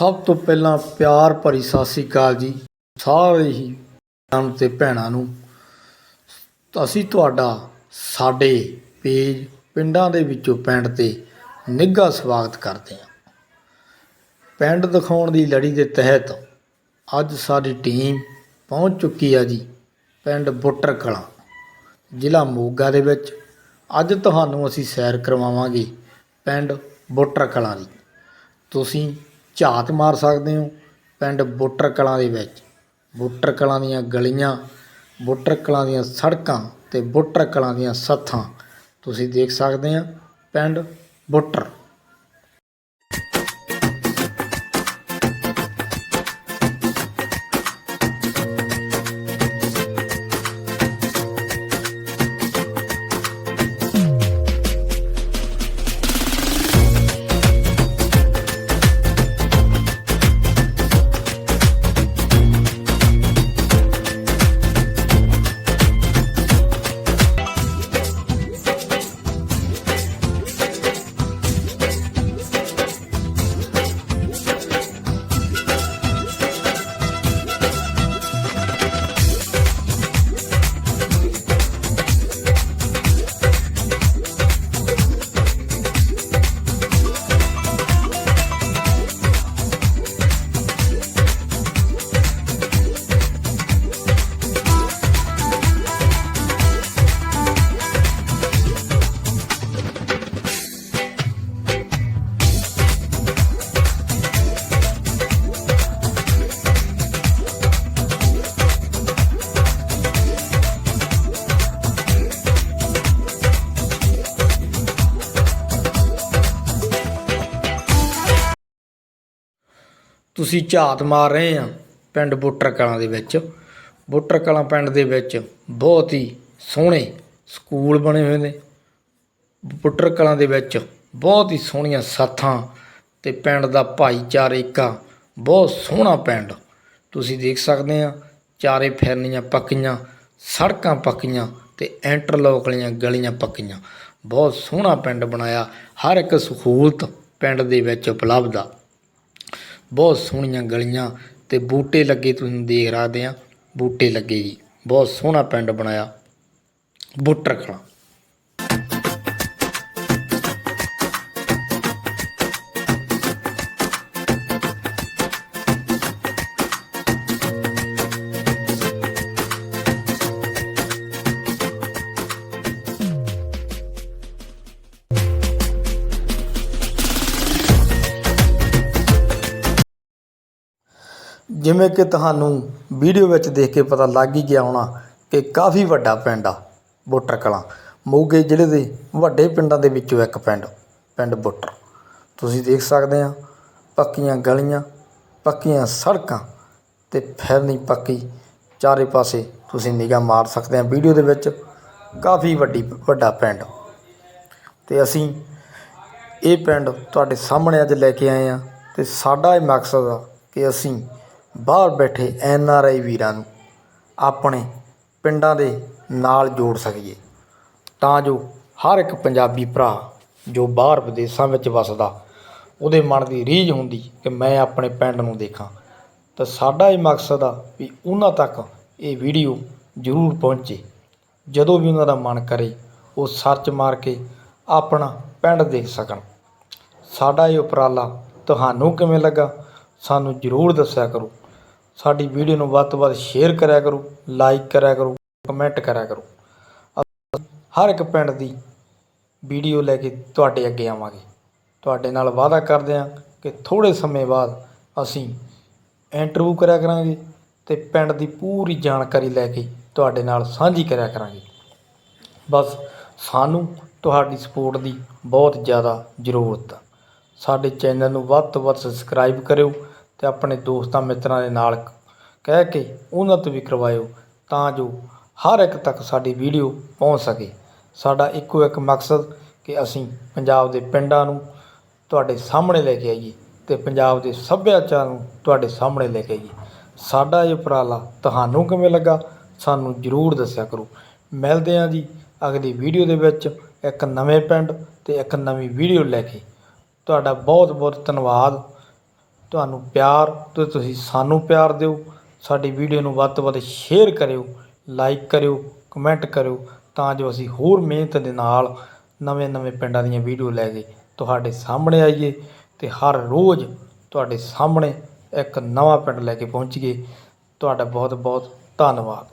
ਸਭ ਤੋਂ ਪਹਿਲਾਂ ਪਿਆਰ ਭਰੀ ਸਤਿ ਸ੍ਰੀ ਅਕਾਲ ਜੀ, ਸਾਰੇ ਹੀ ਭੈਣਾਂ ਤੇ ਭੈਣਾਂ ਨੂੰ। ਅਸੀਂ ਤੁਹਾਡਾ, ਸਾਡੇ ਪੇਜ ਪਿੰਡਾਂ ਦੇ ਵਿੱਚੋਂ ਪਿੰਡ ਤੇ ਨਿੱਘਾ ਸਵਾਗਤ ਕਰਦੇ ਹਾਂ। ਪਿੰਡ ਦਿਖਾਉਣ ਦੀ ਲੜੀ ਦੇ ਤਹਿਤ ਅੱਜ ਸਾਡੀ ਟੀਮ ਪਹੁੰਚ ਚੁੱਕੀ ਆ ਜੀ, ਪਿੰਡ ਬੁੱਟਰ ਕਲਾਂ, ਜ਼ਿਲ੍ਹਾ ਮੋਗਾ ਦੇ ਵਿੱਚ। ਅੱਜ ਤੁਹਾਨੂੰ ਅਸੀਂ ਸੈਰ ਕਰਵਾਵਾਂਗੇ ਪਿੰਡ ਬੁੱਟਰ ਕਲਾਂ ਦੀ। ਤੁਸੀਂ ਝਾਤ ਮਾਰ ਸਕਦੇ ਹੋ ਪਿੰਡ ਬੁੱਟਰ ਕਲਾਂ ਦੇ ਵਿੱਚ। ਬੁੱਟਰ ਕਲਾਂ ਦੀਆਂ ਗਲੀਆਂ, ਬੁੱਟਰ ਕਲਾਂ ਦੀਆਂ ਸੜਕਾਂ ਤੇ ਬੁੱਟਰ ਕਲਾਂ ਦੀਆਂ ਸੱਥਾਂ। ਤੁਸੀਂ ਦੇਖ ਸਕਦੇ ਆ ਪਿੰਡ ਬੁੱਟਰ। ਤੁਸੀਂ ਝਾਤ ਮਾਰ ਰਹੇ ਆ ਪਿੰਡ ਬੁੱਟਰ ਕਲਾਂ ਦੇ ਵਿੱਚ। ਬੁੱਟਰ ਕਲਾਂ ਪਿੰਡ ਦੇ ਵਿੱਚ ਬਹੁਤ ਹੀ ਸੋਹਣੇ ਸਕੂਲ ਬਣੇ ਹੋਏ ਨੇ। ਬੁੱਟਰ ਕਲਾਂ ਦੇ ਵਿੱਚ ਬਹੁਤ ਹੀ ਸੋਹਣੀਆਂ ਸਾਥਾਂ ਤੇ ਪਿੰਡ ਦਾ ਭਾਈਚਾਰੇਕਾ ਬਹੁਤ ਸੋਹਣਾ ਪਿੰਡ। ਤੁਸੀਂ ਦੇਖ ਸਕਦੇ ਆ ਚਾਰੇ ਫਿਰਨੀਆਂ ਪੱਕੀਆਂ, ਸੜਕਾਂ ਪੱਕੀਆਂ ਤੇ ਇੰਟਰਲੋਕ ਵਾਲੀਆਂ ਗਲੀਆਂ ਪੱਕੀਆਂ। ਬਹੁਤ ਸੋਹਣਾ ਪਿੰਡ ਬਣਾਇਆ, ਹਰ ਇੱਕ ਸਹੂਲਤ ਪਿੰਡ ਦੇ ਵਿੱਚ ਉਪਲਬਧ ਆ। ਬਹੁਤ ਸੋਹਣੀਆਂ ਗਲੀਆਂ ਤੇ ਬੂਟੇ ਲੱਗੇ ਤੁਸੀਂ ਦੇਖ ਸਕਦੇ ਆ, ਬੂਟੇ ਲੱਗੇ ਜੀ। ਬਹੁਤ ਸੋਹਣਾ ਪਿੰਡ ਬਣਾਇਆ। ਬੁੱਟਰ ਕਲਾਂ ਜਿਵੇਂ ਕਿ ਤੁਹਾਨੂੰ ਵੀਡੀਓ ਵਿੱਚ ਦੇਖ ਕੇ ਪਤਾ ਲੱਗ ਹੀ ਗਿਆ ਹੋਣਾ ਕਿ ਕਾਫੀ ਵੱਡਾ ਪਿੰਡ ਆ ਬੋਟਰ ਕਲਾਂ। ਮੋਗੇ ਜ਼ਿਲ੍ਹੇ ਦੇ ਵੱਡੇ ਪਿੰਡਾਂ ਦੇ ਵਿੱਚੋਂ ਇੱਕ ਪਿੰਡ ਪਿੰਡ ਬੋਟਰ। ਤੁਸੀਂ ਦੇਖ ਸਕਦੇ ਆ, ਪੱਕੀਆਂ ਗਲੀਆਂ, ਪੱਕੀਆਂ ਸੜਕਾਂ ਤੇ ਫਿਰਨੀ ਪੱਕੀ। ਚਾਰੇ ਪਾਸੇ ਤੁਸੀਂ ਨਿਗਾਹ ਮਾਰ ਸਕਦੇ ਆ ਵੀਡੀਓ ਦੇ ਵਿੱਚ। ਕਾਫੀ ਵੱਡੀ, ਵੱਡਾ ਪਿੰਡ। ਤੇ ਅਸੀਂ ਇਹ ਪਿੰਡ ਤੁਹਾਡੇ ਸਾਹਮਣੇ ਅੱਜ ਲੈ ਕੇ ਆਏ ਆ। ਤੇ ਸਾਡਾ ਇਹ ਮਕਸਦ ਆ ਕਿ ਅਸੀਂ ਬਾਹਰ ਬੈਠੇ ਐਨ ਆਰ ਆਈ ਵੀਰਾਂ ਨੂੰ ਆਪਣੇ ਪਿੰਡਾਂ ਦੇ ਨਾਲ ਜੋੜ ਸਕੀਏ। ਤਾਂ ਜੋ ਹਰ ਇੱਕ ਪੰਜਾਬੀ ਭਰਾ ਜੋ ਬਾਹਰ ਵਿਦੇਸ਼ਾਂ ਵਿੱਚ ਵਸਦਾ, ਉਹਦੇ ਮਨ ਦੀ ਰੀਝ ਹੁੰਦੀ ਕਿ ਮੈਂ ਆਪਣੇ ਪਿੰਡ ਨੂੰ ਦੇਖਾਂ। ਤਾਂ ਸਾਡਾ ਇਹ ਮਕਸਦ ਆ ਵੀ ਉਹਨਾਂ ਤੱਕ ਇਹ ਵੀਡੀਓ ਜ਼ਰੂਰ ਪਹੁੰਚੇ। ਜਦੋਂ ਵੀ ਉਹਨਾਂ ਦਾ ਮਨ ਕਰੇ, ਉਹ ਸਰਚ ਮਾਰ ਕੇ ਆਪਣਾ ਪਿੰਡ ਦੇਖ ਸਕਣ। ਸਾਡਾ ਇਹ ਉਪਰਾਲਾ ਤੁਹਾਨੂੰ ਕਿਵੇਂ ਲੱਗਾ, ਸਾਨੂੰ ਜ਼ਰੂਰ ਦੱਸਿਆ ਕਰੋ। ਸਾਡੀ ਵੀਡੀਓ ਨੂੰ ਵੱਧ ਤੋਂ ਵੱਧ ਸ਼ੇਅਰ ਕਰਿਆ ਕਰੋ ਲਾਈਕ ਕਰਿਆ ਕਰੋ ਕਮੈਂਟ ਕਰਿਆ ਕਰੋ। ਹਰ ਇੱਕ ਪਿੰਡ ਦੀ ਵੀਡੀਓ ਲੈ ਕੇ ਤੁਹਾਡੇ ਅੱਗੇ ਆਵਾਂਗੇ। ਤੁਹਾਡੇ ਨਾਲ ਵਾਅਦਾ ਕਰਦੇ ਹਾਂ ਕਿ ਥੋੜੇ ਸਮੇਂ ਬਾਅਦ ਅਸੀਂ ਇੰਟਰਵਿਊ ਕਰਿਆ ਕਰਾਂਗੇ ਤੇ ਪਿੰਡ ਦੀ ਪੂਰੀ ਜਾਣਕਾਰੀ ਲੈ ਕੇ ਤੁਹਾਡੇ ਨਾਲ ਸਾਂਝੀ ਕਰਿਆ ਕਰਾਂਗੇ। ਬਸ ਸਾਨੂੰ ਤੁਹਾਡੀ ਸਪੋਰਟ ਦੀ ਬਹੁਤ ਜ਼ਿਆਦਾ ਜ਼ਰੂਰਤ ਆ। ਸਾਡੇ ਚੈਨਲ ਨੂੰ ਵੱਧ ਤੋਂ ਵੱਧ ਸਬਸਕ੍ਰਾਈਬ ਕਰਿਓ ਤੇ ਆਪਣੇ ਦੋਸਤਾਂ ਮਿੱਤਰਾਂ ਦੇ ਨਾਲ ਕਹਿ ਕੇ ਉਹਨਾਂ ਤੋਂ ਵੀ ਕਰਵਾਇਓ ਤਾਂ ਜੋ ਹਰ ਇੱਕ ਤੱਕ ਸਾਡੀ ਵੀਡੀਓ ਪਹੁੰਚ ਸਕੇ। ਸਾਡਾ ਇੱਕੋ ਇੱਕ ਮਕਸਦ ਕਿ ਅਸੀਂ ਪੰਜਾਬ ਦੇ ਪਿੰਡਾਂ ਨੂੰ ਤੁਹਾਡੇ ਸਾਹਮਣੇ ਲੈ ਕੇ ਆਈਏ ਤੇ ਪੰਜਾਬ ਦੇ ਸੱਭਿਆਚਾਰ ਨੂੰ ਤੁਹਾਡੇ ਸਾਹਮਣੇ ਲੈ ਕੇ ਆਈਏ। ਸਾਡਾ ਇਹ ਉਪਰਾਲਾ ਤੁਹਾਨੂੰ ਕਿਵੇਂ ਲੱਗਾ ਸਾਨੂੰ ਜਰੂਰ ਦੱਸਿਆ ਕਰੋ। ਮਿਲਦੇ ਹਾਂ ਜੀ ਅਗਲੀ ਵੀਡੀਓ ਦੇ ਵਿੱਚ ਇੱਕ ਨਵੇਂ ਪਿੰਡ ਤੇ ਇੱਕ ਨਵੀਂ ਵੀਡੀਓ ਲੈ ਕੇ। ਤੁਹਾਡਾ ਬਹੁਤ ਬਹੁਤ ਧੰਨਵਾਦ। ਤੁਹਾਨੂੰ ਪਿਆਰ ਤੇ ਤੁਸੀਂ ਸਾਨੂੰ ਪਿਆਰ ਦਿਓ। ਸਾਡੀ ਵੀਡੀਓ ਨੂੰ ਵੱਧ ਤੋਂ ਵੱਧ ਸ਼ੇਅਰ ਕਰਿਓ ਲਾਈਕ ਕਰਿਓ ਕਮੈਂਟ ਕਰਿਓ ਤਾਂ ਜੋ ਅਸੀਂ ਹੋਰ ਮਿਹਨਤ ਦੇ ਨਾਲ ਨਵੇਂ-ਨਵੇਂ ਪਿੰਡਾਂ ਦੀਆਂ ਵੀਡੀਓ ਲੈ ਕੇ ਤੁਹਾਡੇ ਸਾਹਮਣੇ ਆਈਏ ਤੇ ਹਰ ਰੋਜ਼ ਤੁਹਾਡੇ ਸਾਹਮਣੇ ਇੱਕ ਨਵਾਂ ਪਿੰਡ ਲੈ ਕੇ ਪਹੁੰਚੀਏ। ਤੁਹਾਡਾ ਬਹੁਤ ਬਹੁਤ ਧੰਨਵਾਦ।